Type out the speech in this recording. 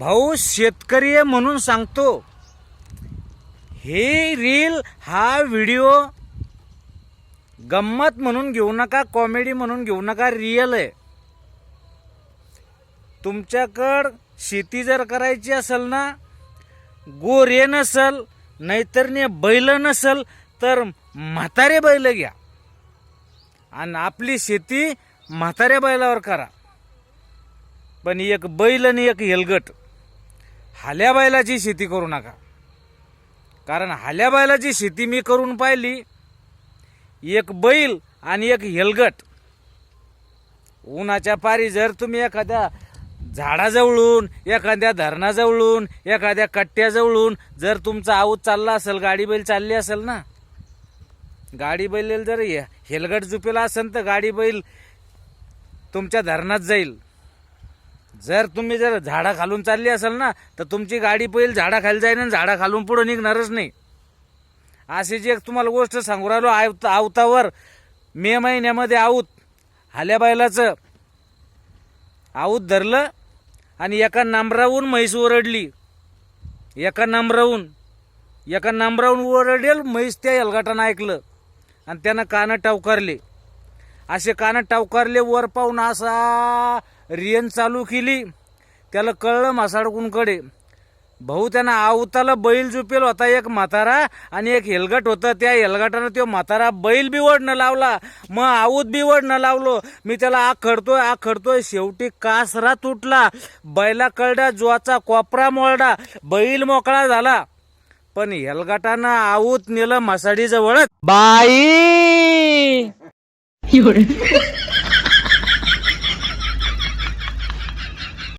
भाऊ शेतकरी आहे म्हणून सांगतो. हे रील हा व्हिडिओ गंमत म्हणून घेऊ नका कॉमेडी म्हणून घेऊ नका रिअल आहे. तुमच्याकडं शेती जर करायची असेल ना गोरे नसल नाहीतर ने बैल नसल तर म्हातारे बैल घ्या. आणि आपली शेती म्हाताऱ्या बैलावर करा. पण एक बैल आणि एक हेलगट. हाल्या बैलाची शेती करू नका. कारण हाल्या बैलाची शेती मी करून पाहिली. एक बैल आणि एक हेलगट. उन्हाच्या पारी जर तुम्ही एखाद्या झाडाजवळून एखाद्या धरणाजवळून एखाद्या कट्ट्याजवळून जर तुमचा आऊत चालला असेल गाडी बैल चालली असेल ना? गाडी बैल जर हेलगट झुपेला असेल तर गाडी बैल तुमच्या धरणात जाईल. जर तुम्ही जर झाडा खालून चालली असाल ना तर तुमची गाडी बैल झाडाखाली जाईल आणि झाडा खालून पुढं निघणारच नाही. अशी जी एक तुम्हाला गोष्ट सांगू राहिलो आवत आवतावर मे महिन्यामध्ये आऊत हाल्या बैलाचं आऊत धरलं आणि एका नांबराहून म्हैस ओरडली. एका नांबराहून एका नांबराहून ओरडेल म्हैस त्या एलगाटानं ऐकलं आणि त्यानं कानं टावकारले. असे कानं टावकारले वर पाहून असा रियन चालू केली. त्याला कळलं मासाडकूनकडे भाऊ त्यानं आवताला बैल झुपेल होता एक म्हातारा आणि एक हेलगट होतं. त्या हेलगटानं तो म्हातारा बैल बिवडणं लावला. मग आऊत बिवडणं लावलो. मी त्याला आग खडतोय आग खडतोय. शेवटी कासरा तुटला बैला कळडा ज्वाचा कोपरा मोळडा. बैल मोकळा झाला. पण हेलगटानं आऊत नेलं मसाडी जवळच बाई